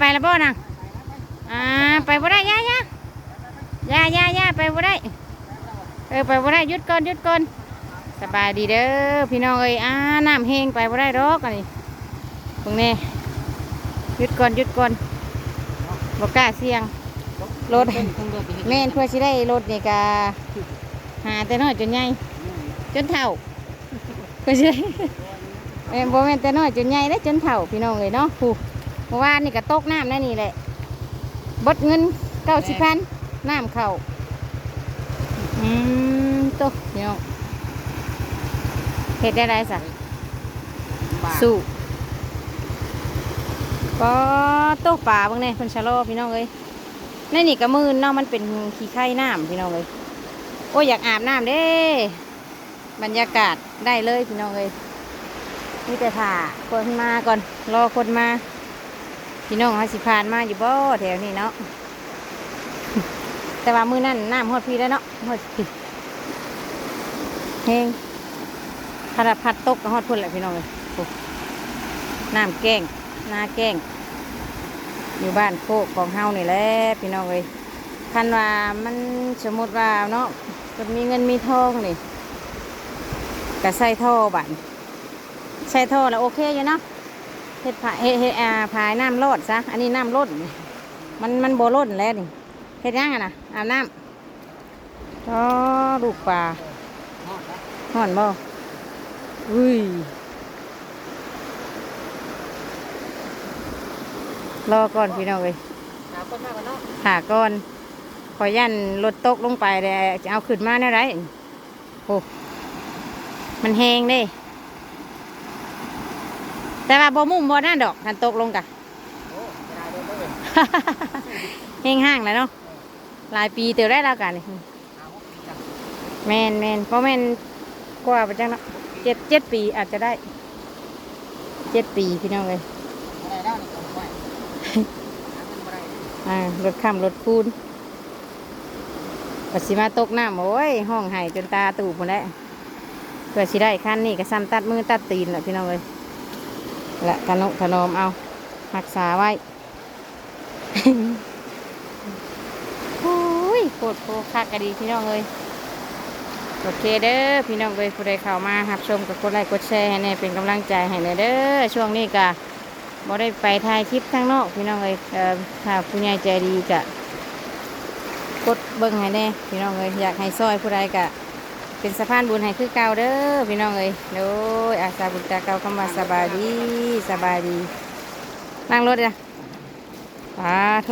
ไปแล้วบ่น่ะอ่าไปบ่ได้ย่าย่าย่าย่าย่าไปบ่ได้เออไปบ่ได้ยุดก่อนยุดก่อนสบายดีเด้อพี่น้องเอ้ยอ่าน้ำแห้งไปบ่ได้ดอกอันนี้ตรงนี้ยุดก่อนยุดก่อนบ่กล้าเสี่ยงรถแม่นเพื่อสิได้รถนี่กาหาแต่น้อยจนใหญ่จนเท่าเพื่อสิได้แม่บ่แม่นแต่น้อยจนใหญ่ได้จนเท่าพี่น้องเลยเนาะผู้ เมื่อวานนี่ก็ตกน้ำนั่นนี่แหละบดเงินเก้าสิบพันน้ำเข่าอืมตกพี่น้องเฮ็ดได้ไรสะสู้ก็ตกป่าบางเนี่ยคนชะโลอพี่น้องเอ้ยในนี่กระมืนเนาะมันเป็นขี้ไข่น้ำพี่น้องเลยโอ้ยอยากอาบน้ำเด้บรรยากาศได้เลยพี่น้องเลยนี่แต่ผ่าคนมาก่อนรอคนมา พี่น้องเขาสิผ่านมาอยู่บ่แถวนี้เนาะแต่ว่ามือนั่นน้ำฮอดพี่แล้วเนาะฮอดพี่เฮงพัดพัดตกก็ฮอดพุ่นแหละพี่น้องเลยน้ำแกล้งนาแกงอยู่บ้านโคกของเฮานี่แหละพี่น้องเอ้ยคันว่ามันสมมติว่าเนาะก็มีเงินมีทองนี่ก็ใส่ท่อบันใส่ท่อแล้วโอเคอยู่เนาะ เฮ็ดผาเฮ็ดเฮ็ดอ่าผายน้ำรอดซะ อันนี้น้ำล้นมันมันโบล้นแล้วนี่เฮ็ดยังไงนะอาบน้ำอ๋อลูกปลาห่อนบ่อุ้ยรอก่อนพี่น้องเอ้ยหาคนมากันเนาะหาก่อนขอยันรถตกลงไปเลยจะเอาขึ้นมาแน่ไรโอ้มันแหงเด้ แต่ว่าบ่มุ่งบ่นั่นดอกทันตกลงกะโอ้ไม่ได้เลยเลยแห้งห้างแล้วเนาะหลายปีเตียวได้แล้วกันนี่หาหกปีจังแมนแมนเพราะแมนกว่าไปจังเนาะเจ็ดเจ็ดปีอาจจะได้เจ็ดปีพี่น้องเลยไม่ได้แล้วนี่ก็ไม่หาเงินไม่ได้อ่ารถข้ามรถคูนปัสสิมาตกน้ำโอ้ยห้องไห้จนตาตูบหมดแล้วเพื่อสิได้ขั้นนี่ก็ซ้ำตัดมือตัดตีนแหละพี่น้องเลย และขนมขนมเอารักษาไว้โอ้ยโคตรโคคักกะดีพี่น้องเลยโอเคเด้อพี่น้องเลยผู้ใดเข้ามารับชมกับกดไลค์กดแชร์ให้แน่เป็นกำลังใจให้แน่เด้อช่วงนี้ก็บ่ได้ไปถ่ายคลิปข้างนอกพี่น้องเอ้ยถ้าผู้ใหญ่ใจดีกะกดเบิ่งให้แน่พี่น้องเอ้ยอยากให้ซอยผู้ใดกะ เป็นสะพานบุญให้คือเก่าเด้อพี่น้องเอ้ยโดยอาสาบุญตาเก่าเข้ามาสบายดีสบายดี นั่งรถจ้ะปาโท